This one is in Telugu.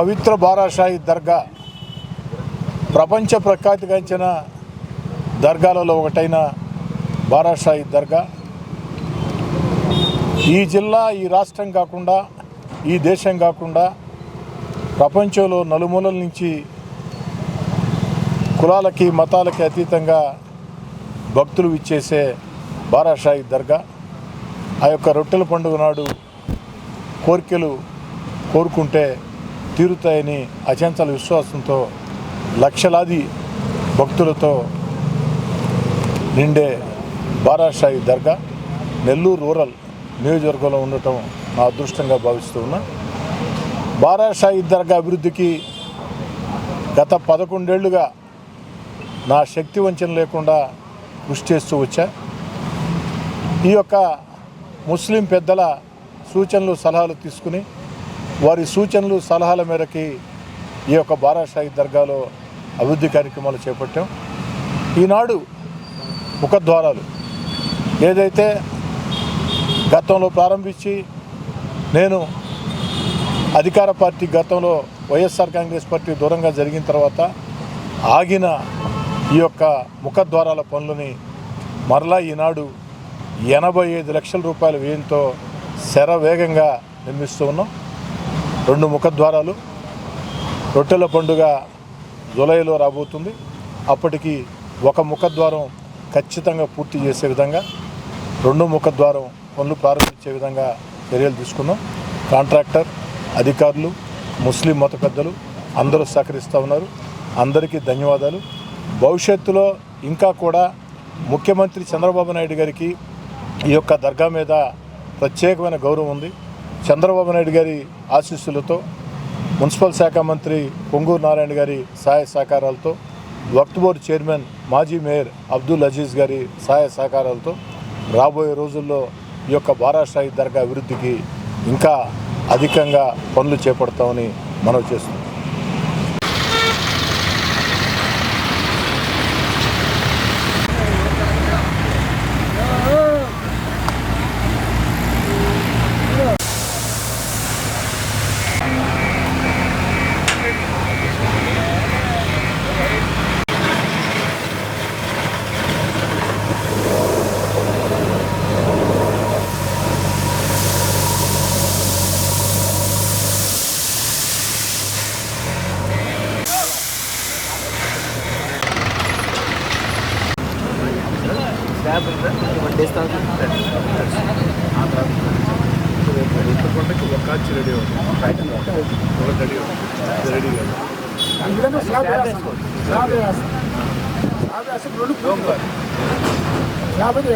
పవిత్ర బారాషాయి దర్గా ప్రపంచ ప్రఖ్యాతిగాంచిన దర్గాలలో ఒకటైన బారాషాయి దర్గా. ఈ జిల్లా ఈ రాష్ట్రం కాకుండా ఈ దేశం కాకుండా ప్రపంచంలో నలుమూలల నుంచి కులాలకి మతాలకి అతీతంగా భక్తులు ఇచ్చేసే బారాషాయి దర్గా. ఆ యొక్క రొట్టెల పండుగ నాడు కోరికలు కోరుకుంటే తీరుతాయని అచంచల విశ్వాసంతో లక్షలాది భక్తులతో నిండే బారాషాయి దర్గా నెల్లూరు రూరల్ నియోజకవర్గంలో ఉండటం నా అదృష్టంగా భావిస్తూ ఉన్నా. బారాషాయి దర్గా అభివృద్ధికి గత పదకొండేళ్ళుగా నా శక్తి వంచన లేకుండా కృషి చేస్తూ వచ్చా. ఈ యొక్క ముస్లిం పెద్దల సూచనలు సలహాలు తీసుకుని వారి సూచనలు సలహాల మేరకి ఈ యొక్క బారాషాహి దర్గాలో అభివృద్ధి కార్యక్రమాలు చేపట్టాం. ఈనాడు ముఖద్వారాలు ఏదైతే గతంలో ప్రారంభించి నేను అధికార పార్టీ గతంలో వైఎస్ఆర్ కాంగ్రెస్ పార్టీ దూరంగా జరిగిన తర్వాత ఆగిన ఈ యొక్క ముఖద్వారాల పనులని మరలా ఈనాడు ఎనభై ఐదు లక్షల రూపాయల వ్యయంతో శరవేగంగా నిర్మిస్తూ ఉన్నాం. రెండు ముఖద్వారాలు. రొట్టెల పండుగ జూలైలో రాబోతుంది. అప్పటికి ఒక ముఖద్వారం ఖచ్చితంగా పూర్తి చేసే విధంగా రెండు ముఖద్వారం పనులు ప్రారంభించే విధంగా చర్యలు తీసుకున్నాం. కాంట్రాక్టర్ అధికారులు ముస్లిం మత పెద్దలు అందరూ సహకరిస్తూ ఉన్నారు. అందరికీ ధన్యవాదాలు. భవిష్యత్తులో ఇంకా కూడా ముఖ్యమంత్రి చంద్రబాబు నాయుడు గారికి ఈ యొక్క దర్గా మీద ప్రత్యేకమైన గౌరవం ఉంది. చంద్రబాబు నాయుడు గారి ఆశీస్సులతో మున్సిపల్ శాఖ మంత్రి పొంగూరు నారాయణ గారి సహాయ సహకారాలతో వక్త్ బోర్డు చైర్మన్ మాజీ మేయర్ అబ్దుల్ అజీజ్ గారి సహాయ సహకారాలతో రాబోయే రోజుల్లో ఈ యొక్క బారాషాయి దర్గా అభివృద్ధికి ఇంకా అధికంగా పనులు చేపడతామని మనవి చేస్తున్నాం. అందుకని స్లాబ్ వేస్తాం స్లాబ్ వేస్తాం స్లాబ్ వేస్తాం రెండు స్లాబ్ అది